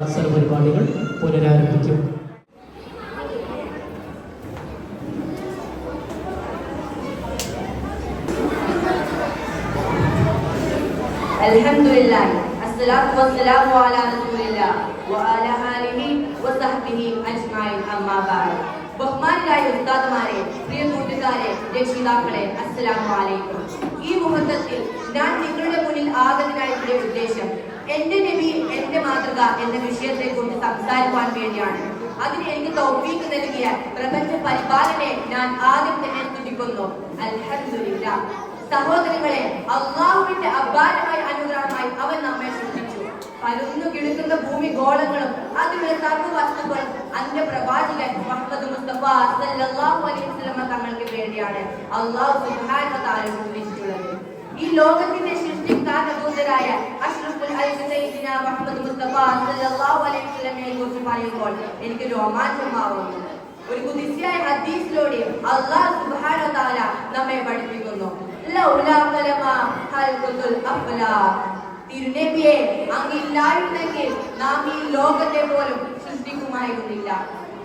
മത്സര പരിപാടികൾ പുനരാരംഭിക്കും الحمد لله الصلاة والسلام على رسول الله وعلى آله وصحبه أجمعين أما بعد ബഹുമാനായ ഉസ്താദുമാരെ പ്രിയ കൂട്ടുകാരെ രക്ഷിതാക്കളെ അസ്സലാമു അലൈക്കും ഈ മുഹൂർത്തത്തിൽ ഞാൻ നിങ്ങളുടെ മുന്നിൽ ആഗതനായിട്ടുള്ള ഉദ്ദേശം എന്റെ നബി എന്റെ മാതൃക എന്ന വിഷയത്തെ കുറിച്ച് സംസാരിക്കാൻ വേണ്ടിയാണ്. അതിന് എനിക്ക് തൗഫീക്ക് നൽകിയ പ്രപഞ്ച പരിപാലനെ ഞാൻ ആദ്യം തന്നെ സ്തുതിക്കുന്നു. അൽഹംദുലില്ലാ. സഹോദരങ്ങളെ അള്ളാഹുവിന്റെ അപാരമായ അനുഗ്രഹമായി അവൻ നമ്മെ സൃഷ്ടിച്ചു. പരന്നു കിടക്കുന്ന ഭൂമി ഗോളങ്ങളും അതിലുള്ള സർവ വസ്തുക്കളും അന്റെ പ്രവാചകൻ മുഹമ്മദ് മുസ്തഫ സല്ലല്ലാഹു അലൈഹി തങ്ങൾക്ക് വേണ്ടിയാണ് അള്ളാഹു സുബ്ഹാനഹു വ സൃഷ്ടിച്ചിട്ടുള്ളത്. ഈ ലോകത്തിന്റെ സയ്യിദിന മുഹമ്മദ് മുസ്തഫ സല്ലല്ലാഹു അലൈഹി വസല്ലമയെ കുറിച്ച് പറയുമ്പോൾ എനിക്ക് രോമാഞ്ചമാവുന്നു. ഒരു കുതിശയായ ഹദീസിലൂടെ അള്ളാഹ് സുബ്ഹാനഹു വ തആല നമ്മെ പഠിപ്പിക്കുന്നു. തിരുനബിയെ അങ്ങില്ലായിരുന്നെങ്കിൽ നാം ഈ ലോകത്തെ പോലും സൃഷ്ടിക്കുമായിരുന്നില്ല.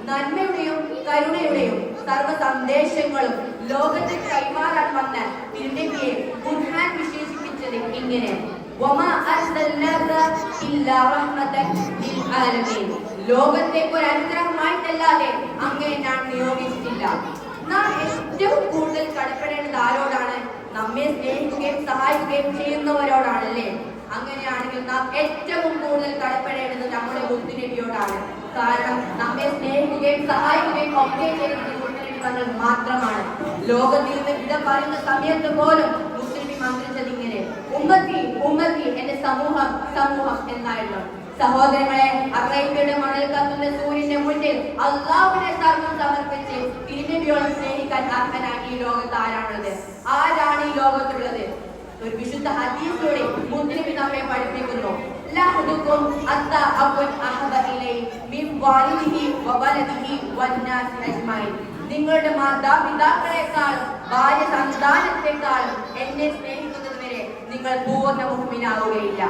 നന്മയുടെയും കരുണയുടെയും സർവ സന്ദേശങ്ങളും ലോകത്തെ കൈമാറാൻ വന്ന തിരുനബിയെ ബുർഹാൻ വിശേഷിപ്പിച്ചത് ഇങ്ങനെ വമാ അർസൽനാക ഇല്ലാ റഹ്മതൻ ലിൽ ആലമീൻ ലോകത്തേക്ക് ഒരു അനുഗ്രഹമായിട്ടല്ലാതെ അങ്ങേ ഞാൻ നിയോഗിച്ചിട്ടില്ല. നാം ഏറ്റവും കൂടുതൽ കടപ്പെടേണ്ടത് ആരോടാണ്? നമ്മെ സ്നേഹിക്കുകയും സഹായിക്കുകയും ചെയ്യുന്നവരോടാണല്ലേ? അങ്ങനെയാണെങ്കിൽ നാം ഏറ്റവും കൂടുതൽ കടപ്പെടേണ്ടത് നമ്മുടെ ബുദ്ധിനബിയോടാണ് കാരണം നമ്മെ സ്നേഹിക്കുകയും സഹായിക്കുകയും ഒക്കെ ചെയ്യുന്നത് ബുദ്ധിനബി തങ്ങൾ മാത്രമാണ്. ലോകത്തിൽ നിന്ന് വിട പറയുന്ന സമയത്ത് പോലും മന്ത്രിച്ചത് ഇങ്ങനെ ഉമ്മത്തി ഉമ്മത്തി എന്റെ സമൂഹം സമൂഹം എന്നായിരുന്നു. സഹോദരങ്ങളെ അറേബ്യയുടെ മണൽ കത്തുന്ന സൂര്യന്റെ മുന്നിൽ അള്ളാഹുവിനെ സർവം സമർപ്പിച്ച് തിരുനബിയോളം സ്നേഹിക്കാൻ അർഹനാണ് ഈ ലോകത്ത് ആരാണുള്ളത്? ആരാണ് ഈ ലോകത്തുള്ളത്? ഒരു വിശുദ്ധ ഹദീസിലൂടെ മുസ്ലിം നമ്മെ പഠിപ്പിക്കുന്നു. അഹബ ഇലൈ മിൻ വാലിദിഹി വവലദിഹി വന്നാസ് അജ്മൈൻ നിങ്ങളുടെ മാതാപിതാക്കളെക്കാൾ ഭാര്യ സന്താനത്തെക്കാൾ എന്നെ സ്നേഹിക്കുന്നത് വരെ നിങ്ങൾ പൂർണ മുഹമ്മിനാവുകയില്ല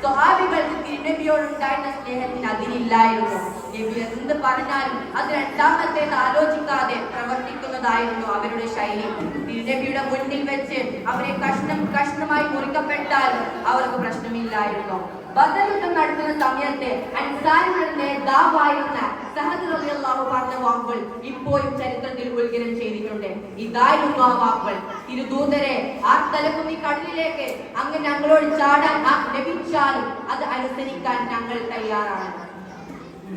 സ്വഹാബികൾക്ക് തിരുനബിയോടുണ്ടായിരുന്ന സ്നേഹത്തിന് അതിലില്ലായിരുന്നു. നബി എന്ത് പറഞ്ഞാലും അത് രണ്ടാമത്തേത് ആലോചിക്കാതെ പ്രവർത്തിക്കുന്നതായിരുന്നു അവരുടെ ശൈലി. തിരുനബിയുടെ മുന്നിൽ വെച്ച് അവരെ കഷ്ണം കഷ്ണമായി മുറിക്കപ്പെട്ടാലും അവർക്ക് പ്രശ്നമില്ലായിരുന്നു. ബദൽ ബദലുദ്ധം നടത്തുന്ന സമയത്ത് അൻസാരികളുടെ നേതാവായിരുന്ന സഹദ് റളിയല്ലാഹു പറഞ്ഞ വാക്കുകൾ ഇപ്പോഴും ചരിത്രത്തിൽ ഉത്കരണം ചെയ്തിട്ടുണ്ട്. ഇതായിരുന്നു ആ വാക്കുകൾ. തിരുദൂതരെ ആ തലകുന്നി കടലിലേക്ക്. അങ്ങ് ഞങ്ങളോട് ചാടാൻ ലഭിച്ചാലും അത് അനുസരിക്കാൻ ഞങ്ങൾ തയ്യാറാണ്.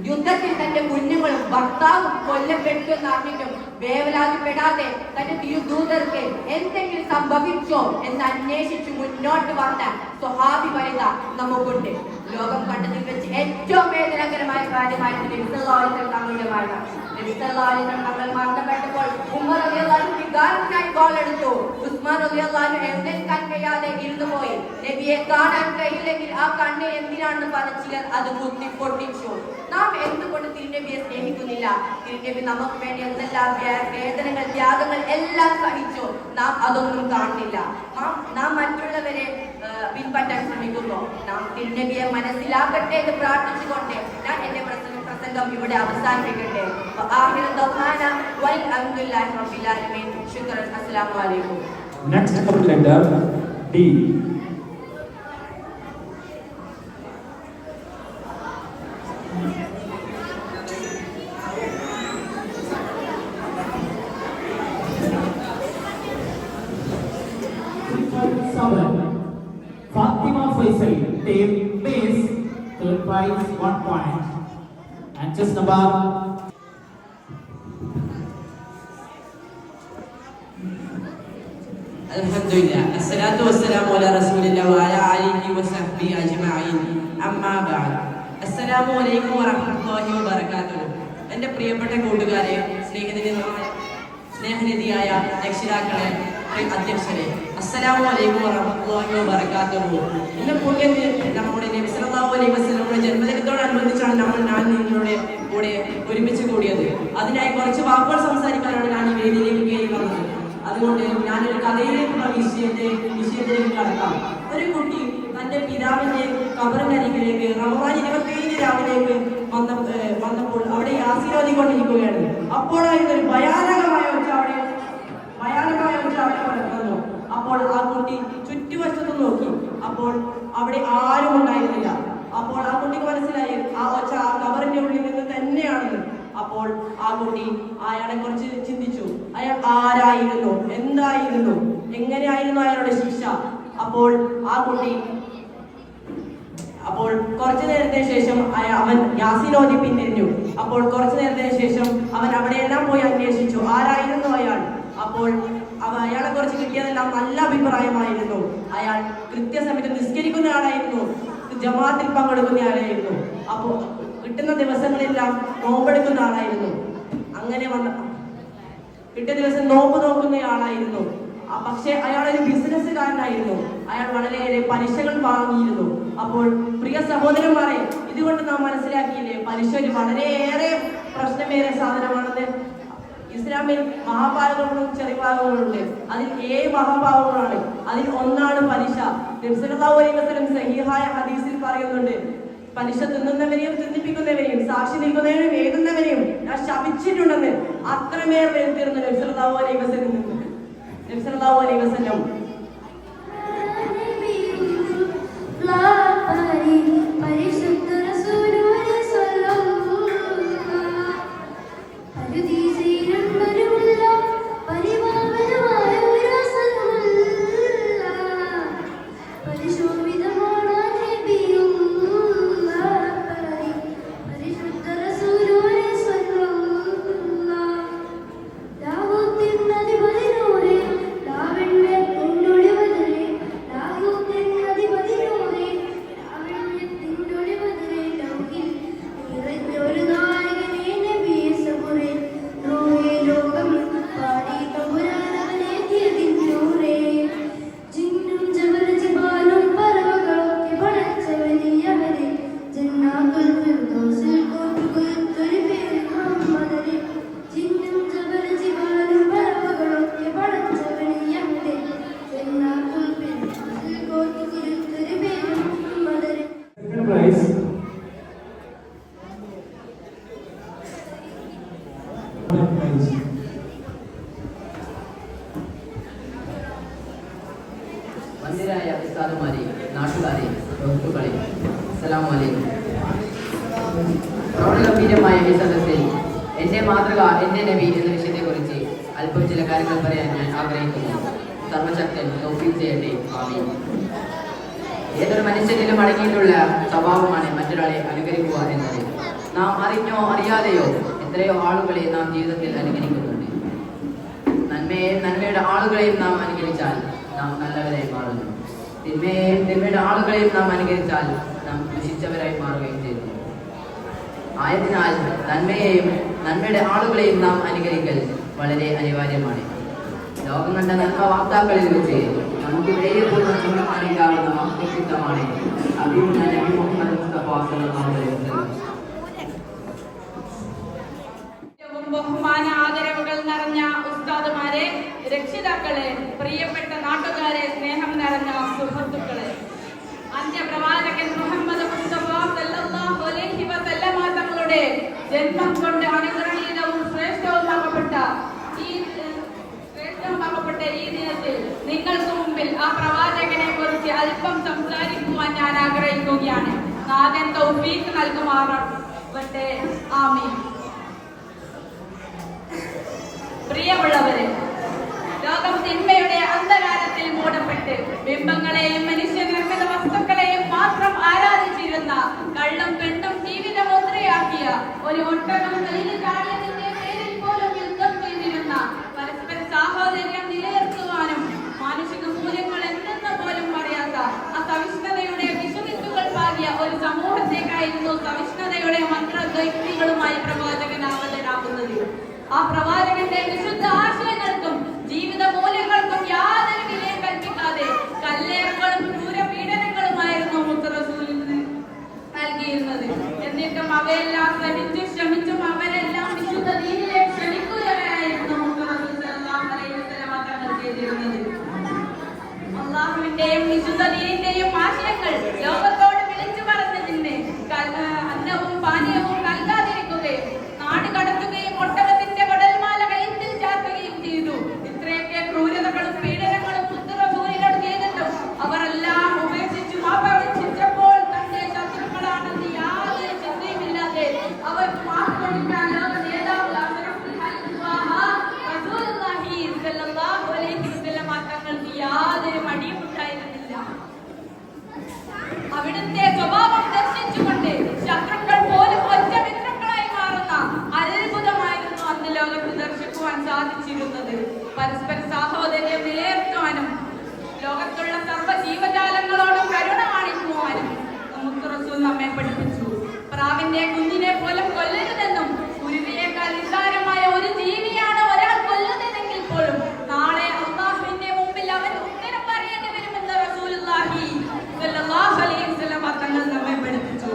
യുദ്ധത്തിൽ തന്റെ കുഞ്ഞുങ്ങളും ഭർത്താവും കൊല്ലപ്പെട്ടു എന്നറിഞ്ഞിട്ടും വേവലാതിപ്പെടാതെ തന്റെ തിരുദൂതർക്ക് എന്തെങ്കിലും സംഭവിച്ചോ എന്ന് അന്വേഷിച്ചു മുന്നോട്ട് വന്ന സ്വഹാബി വനിത നമുക്കുണ്ട്. ലോകം കണ്ടതിൽ വെച്ച് ഏറ്റവും വേദനാകരമായ കാര്യമായിരുന്നു തങ്ങളുടെ മരണം തങ്ങൾ മരണപ്പെട്ടപ്പോൾ ഉമ്മർ വികാരത്തിനായി ഗോളെടുത്തു ഉസ്മാൻ എഴുന്നേൽക്കാൻ കഴിയാതെ ഇരുന്നു പോയി. നബിയെ കാണാൻ കഴിയില്ലെങ്കിൽ ആ കണ്ണ് എന്തിനാണെന്ന് പറഞ്ഞ ചിലർ അത് കുത്തി പൊട്ടിച്ചു. നാം എന്തുകൊണ്ട് തിരുനബിയെ സ്നേഹിക്കുന്നില്ല? തിരുനബി നമുക്ക് വേണ്ടി എന്തെല്ലാം വേദനകൾ ത്യാഗങ്ങൾ എല്ലാം സഹിച്ചു. നാം അതൊന്നും കാണുന്നില്ല. നാം മറ്റുള്ളവരെ പിൻപറ്റാൻ ശ്രമിക്കുന്നു. നാം തിരുനബിയെ മനസ്സിലാക്കട്ടെ എന്ന് പ്രാർത്ഥിച്ചുകൊണ്ട് ഞാൻ എന്റെ ദം ഇവിടെ അവസാനിപ്പിക്കട്ടെ Next cup letter D. Fatima Faisal, tape base, third prize, one just number الحمد لله الصلاة والسلام على رسول الله وعلى آله وصحبه أجمعين أما بعد السلام عليكم ورحمة الله وبركاته എൻ്റെ പ്രിയപ്പെട്ട കൂട്ടുകാരെ സ്നേഹിതനായ സ്നേഹനിധിയായ രക്ഷിതാക്കളെ പ്രിയ അധ്യക്ഷരെ അസ്സലാമു അലൈക്കും വറഹ്മത്തുള്ളാഹി വബറകാതുഹു. ഇന്ന് പുണ്യം നമ്മുടെ നബി സല്ലല്ലാഹു അലൈഹി വസല്ലമയുടെ ജന്മദിനത്തോടനുബന്ധിച്ചാണ് നമ്മൾ ഞാൻ നിങ്ങളുടെ കൂടെ ഒരുമിച്ച് കൂടിയത്. അതിനായി കുറച്ച് വാക്കുകൾ സംസാരിക്കാനാണ് ഞാൻ ഈ വേദിയിലേക്ക് കയറി വന്നത്. അതുകൊണ്ട് ഞാനൊരു കഥയിലേക്കുള്ള വിഷയത്തെ വിഷയത്തിലേക്ക് കടക്കാം. ഒരു കുട്ടി തന്റെ പിതാവിന്റെ കബറിനരികിലേക്ക് റമദാൻ ഇരുപത്തിയേഴ് രാവിലേക്ക് വന്ന വന്നപ്പോൾ അവിടെ ആശീർവദിക്കൊണ്ടിരിക്കുകയാണ് അപ്പോഴായിരുന്നു ഒരു ഭയാനകമായ ഒച്ച അവിടെ ഭയാനകമായ ഒരു വന്നു അപ്പോൾ ആ കുട്ടി ചുറ്റുവശത്ത് നോക്കി. അപ്പോൾ അവിടെ ആരും ഉണ്ടായിരുന്നില്ല. അപ്പോൾ ആ കുട്ടിക്ക് മനസ്സിലായി ആ ഒച്ച ആ കവറിന്റെ ഉള്ളിൽ നിന്ന് തന്നെയാണെന്ന്. അപ്പോൾ ആ കുട്ടി അയാളെ കുറിച്ച് ചിന്തിച്ചു. അയാൾ ആരായിരുന്നു? എന്തായിരുന്നു? എങ്ങനെയായിരുന്നു അയാളുടെ ശിക്ഷ? അപ്പോൾ ആ കുട്ടി അപ്പോൾ കുറച്ചു നേരത്തിന് ശേഷം അവൻ യാസിനോദി പിന്തിരിഞ്ഞു. അപ്പോൾ കുറച്ചു നേരത്തിന് ശേഷം അവൻ അവിടെയെല്ലാം പോയി അന്വേഷിച്ചു. ആരായിരുന്നു അയാൾ? അപ്പോൾ അവ അയാളെ കുറിച്ച് കിട്ടിയതെല്ലാം നല്ല അഭിപ്രായമായിരുന്നു. അയാൾ കൃത്യസമയത്ത് നിസ്കരിക്കുന്ന ആളായിരുന്നു. ജമാഅത്തിൽ പങ്കെടുക്കുന്ന ആളായിരുന്നു. അപ്പോൾ കിട്ടുന്ന ദിവസങ്ങളെല്ലാം നോമ്പെടുക്കുന്ന ആളായിരുന്നു. അങ്ങനെ വന്ന കിട്ടിയ ദിവസം നോമ്പ് നോക്കുന്ന ആളായിരുന്നു. പക്ഷെ അയാൾ ഒരു ബിസിനസ്സുകാരനായിരുന്നു. അയാൾ വളരെയേറെ പലിശകൾ വാങ്ങിയിരുന്നു. അപ്പോൾ പ്രിയ സഹോദരന്മാരെ ഇതുകൊണ്ട് നാം മനസ്സിലാക്കിയില്ലേ പലിശ ഒരു വളരെയേറെ പ്രശ്നമേറെ സാധനമാണെന്ന്? ഇസ്ലാമിൽ മഹാപാതകളും ചെറിയപാതകളുണ്ട് അതിൽ ഏഴ് മഹാപാവങ്ങളാണ് അതിൽ ഒന്നാണ് പലിശ. വസല്ലം സഹീഹായ ഹദീസിൽ പറയുന്നുണ്ട് പലിശ തിന്നുന്നവരെയും തിന്നിപ്പിക്കുന്നവരെയും സാക്ഷി നിൽക്കുന്നവരെയും എഴുതുന്നവരെയും ഞാൻ ശപിച്ചിട്ടുണ്ടെന്ന് അത്രമേൽ വരുത്തിയിരുന്നു നബ്സലാഹു അലൈഹി വസല്ലം മനുഷ്യനിലും അടങ്ങിയിട്ടുള്ള സ്വഭാവമാണ് മറ്റൊരാളെ അനുകരിക്കുക എന്നത്. നാം അറിഞ്ഞോ അറിയാതെയോ എത്രയോ ആളുകളെ നാം ജീവിതത്തിൽ അനുകരിക്കുന്നുണ്ട്. നന്മയെ നന്മയുടെ ആളുകളെയും നാം അനുകരിച്ചാൽ നാം നല്ലവരായി മാറുന്നു. തിന്മയെ തിന്മയുടെ ആളുകളെയും നാം അനുകരിച്ചാൽ നാം ദുഷിച്ചവരായി മാറുകയും ചെയ്യുന്നു. ആയതിനാൽ നന്മയെയും നന്മയുടെ ആളുകളെയും നാം അനുകരിക്കൽ വളരെ അനിവാര്യമാണ്. ലോകം കണ്ട നന്മ വാർത്താക്കളിൽ വെച്ച് നമുക്ക് പോകുന്ന ചൂണ്ടിക്കാണിക്കാവുന്ന വ്യക്തിത്വമാണ് അഭിമുഖ നബി മുഹമ്മദ് ബഹുമാന ആദരവുകൾ നിറഞ്ഞ ഉസ്താദുമാരെ രക്ഷിതാക്കളെ പ്രിയപ്പെട്ട നാട്ടുകാരെ സ്നേഹം നിറഞ്ഞ സുഹൃത്തുക്കളെ. അന്ത്യപ്രവാചകൻ മുഹമ്മദ് മുസ്തഫ സല്ലല്ലാഹു അലൈഹി വസല്ലമ തങ്ങളുടെ ജന്മം കൊണ്ട് അനുഗ്രഹീതവും ശ്രേഷ്ഠവുമാകപ്പെട്ട ഈ ശ്രേഷ്ഠവുമാകപ്പെട്ട ഈ ദിനത്തിൽ ആ പ്രവാചകനെ കുറിച്ച് അല്പം സംസാരിക്കുവാൻ ഞാൻ ആഗ്രഹിക്കുകയാണ്. നാഥൻ തൗഫീഖ് നൽകുമാറാവട്ടെ ആമീൻ. പ്രിയമുള്ളവരെ ലോകം തിന്മയുടെ അന്ധകാരത്തിൽ മൂടപ്പെട്ട് ബിംബങ്ങളെയും മനുഷ്യനിർമ്മിത വസ്തുക്കളെയും മാത്രം ആരാധിച്ചിരുന്ന കള്ളും പെണ്ണും ജീവിതമുദ്രയാക്കിയ ഒരു ഒട്ടകം കയ്യിൽ ചാടിയതിന്റെ സവിഷ്ണതയുടെ മന്ത്രദ്വൈക്തികളുമായി പ്രവാചകൻ ആവതനാകുന്നത് ആ പ്രവാചകന്റെ വിശുദ്ധ ആശയങ്ങൾക്കും ജീവിത മൂല്യങ്ങൾക്കും യാതൊരു വിലയും കൽപ്പിക്കാതെ കല്ലേറുകളും ക്രൂരപീഡനങ്ങളുമായിരുന്നു മുത്തറസൂലിന് നൽകിയിരുന്നത്. എന്നിട്ടും അവയെല്ലാം ശ്രമിച്ചു ശ്രമിച്ചും അവരെല്ലാം വിശുദ്ധ ദീനിലേക്ക് ക്ഷണിക്കുകയായിരുന്നു മുത്തറസൂൽ സല്ലല്ലാഹു അലൈഹി വസല്ലമ തങ്ങൾ ചെയ്തിരുന്നത് അള്ളാഹുവിന്റെയും വിശുദ്ധ ദീനിന്റെയും ആശയങ്ങൾ ലോകത്തോട് വിളിച്ചു പറഞ്ഞതിന് കൽ- ആ, അന്നവും പാനീയവും കൽ നമ്മെ പഠിപ്പിച്ചു പ്രാവിന്റെ കുഞ്ഞിനെ പോലും കൊല്ലരുതെന്നും കുരുവിയേക്കാൾ നിസ്സാരമായ ഒരു ജീവിയാണ് ഒരാൾ കൊല്ലുന്നതെങ്കിൽ പോലും നാളെ അള്ളാഹുവിന്റെ മുമ്പിൽ അവൻ ഉത്തരം പറയേണ്ടി വരുമെന്ന് റസൂലുള്ളാഹി സ്വല്ലല്ലാഹു അലൈഹി വസല്ലം തങ്ങൾ നമ്മെ പഠിപ്പിച്ചു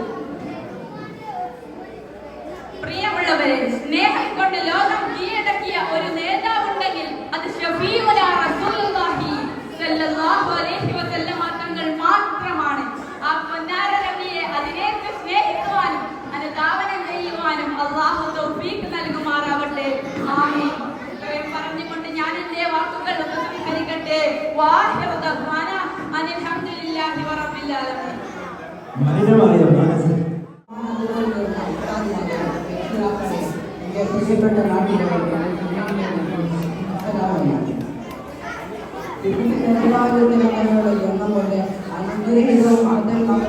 പ്രിയമുള്ളവരെ സ്നേഹം കൊണ്ട് ലോകം കീഴടക്കിയ ഒരു നേതാവുണ്ടെങ്കിൽ അത് ഷഫീഉന റസൂലുള്ളാഹി സ്വല്ലല്ലാഹു അലൈഹി വസല്ലം തങ്ങൾ മാത്രമാണ് ആ പൊന്നാര നബിയെ അതിനേക്ക് സ്നേഹിക്കുവാനും അനുധാവനം ചെയ്യുവാനും അള്ളാഹു തൗഫീഖ് നൽകുമാറാവട്ടെ. ആമീൻ. ഇത്രയും പറഞ്ഞുകൊണ്ട് ഞാൻ എന്റെ വാക്കുകൾ ഉപസംഹരിക്കട്ടെ. വാഹിറു ദഅ്വാന അനിൽ ഹംദുലില്ലാഹി റബ്ബിൽ ആലമീൻ മലിനമായ മനസ്സ് പ്രിയപ്പെട്ട ജന്മം കൊണ്ട് അനുഗ്രഹീതവും ആദരവും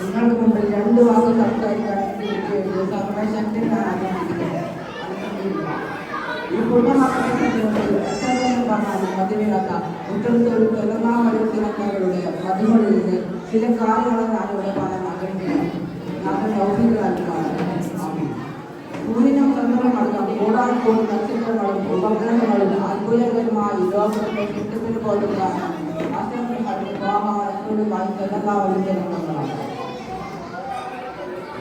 നിങ്ങൾക്ക് മുമ്പിൽ രണ്ട് വാക്ക് സംസാരിക്കാൻ സർവശക്തനാണ് ഈ പുണ്യമാസത്തിൽ പറഞ്ഞാലും മതിവില്ലാത്ത ഉത്തരത്തോട് പെരുന്നാമരുടെ മധുമൊഴിയിൽ നിന്ന് ചില കാര്യങ്ങൾ ഞാനിവിടെ പറയാൻ ആഗ്രഹിക്കുന്നു ഞാൻ ലൗകികളാണ് സൂര്യനും ചന്ദ്രനും അടക്കം കോടാനുകോടി നക്ഷത്രങ്ങളും ഉപഗ്രഹങ്ങളും അത്ഭുതകരമായ ലോകത്തെ ചുറ്റത്തിന് പോലുള്ള നക്ഷത്രങ്ങളും വാഹനങ്ങളുമായി എല്ലാ വലുതരങ്ങളാണ് ആദ്യം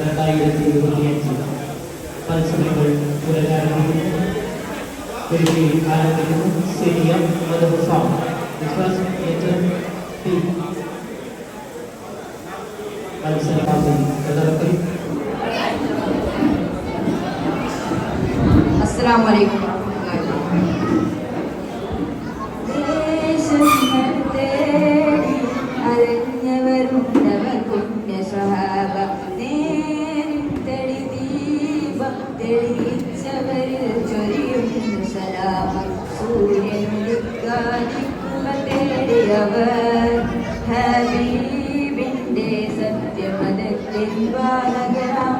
രണ്ടായിരത്തി ഇരുപത്തിയഞ്ച് മത്സരങ്ങൾ പുനരാരംഭിക്കുന്നു ഒരിക്കൽ ആരംഭിക്കുന്നു സിറിയ മതബുഫാം ഫസ്റ്റ് ലെറ്റർ പി ഹബീബിന്റെ സത്യമതത്തിൻ ബാലകരാം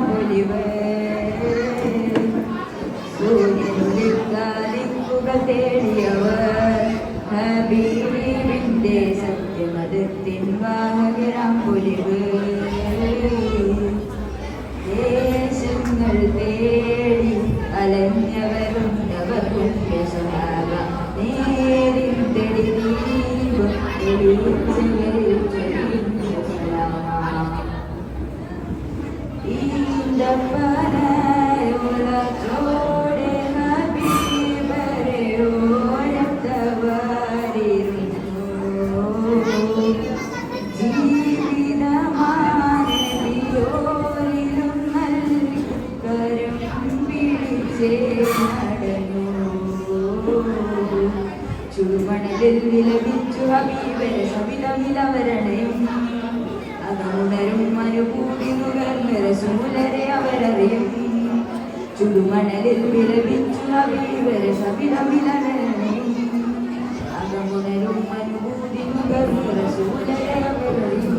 സൂര്യനുദിക്കാലിക്കുകൾ തേടിയവർ ഹബീബിന്റെ സത്യമതത്തിൻ വാഹകരാം പൊലിവ് ചുടുമണലിൽ വിലപിച്ചു ഹബീബരെ സവിതമിലവരണയും ചുടുമണലിൽ വിലപിച്ചു ഹബീബരെ സവിതമിലവരണയും അകമുണരും അനുഭൂതി നുകർന്ന് റസൂലരെ അവരറിയും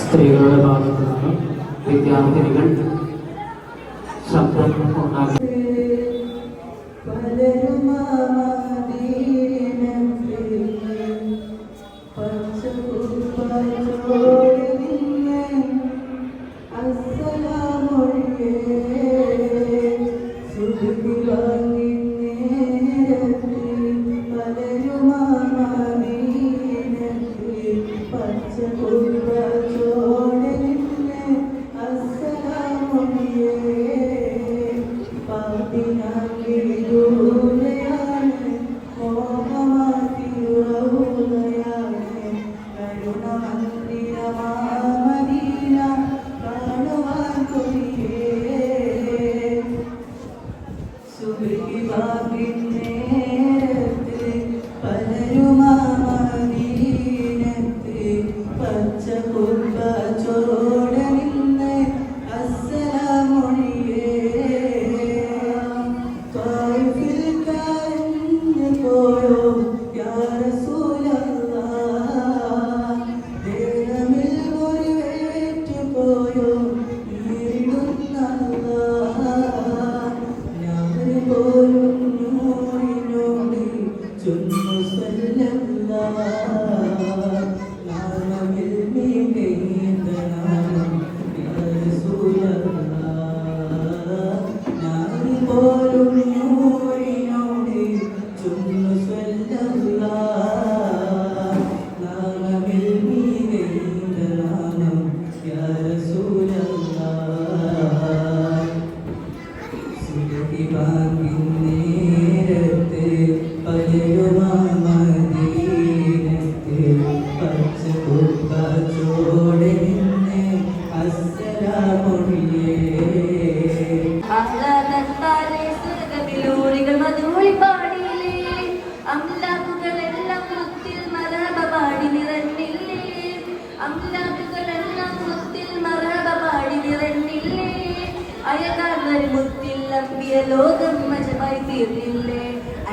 സ്ത്രീകളുടെ ഭാഗത്തു നിന്നും വിദ്യാർത്ഥിനികൾ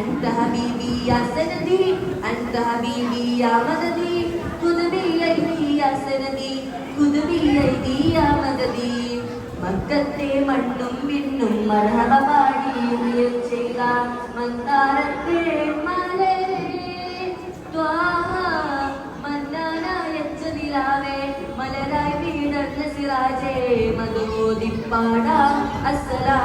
أنت حبيبي يا سندي أنت حبيبي يا مددي خذ بيدي يا سندي خذ بيدي يا مددي മക്കത്തെ മണ്ണും പിന്നും മരഹബ പാടി ചെയ്ത മന്ദാരത്തെ മലരായച്ചതിലാവേ മലരായി വീടന്ന സിറാജേ മധുമോദിപ്പാട അസലാ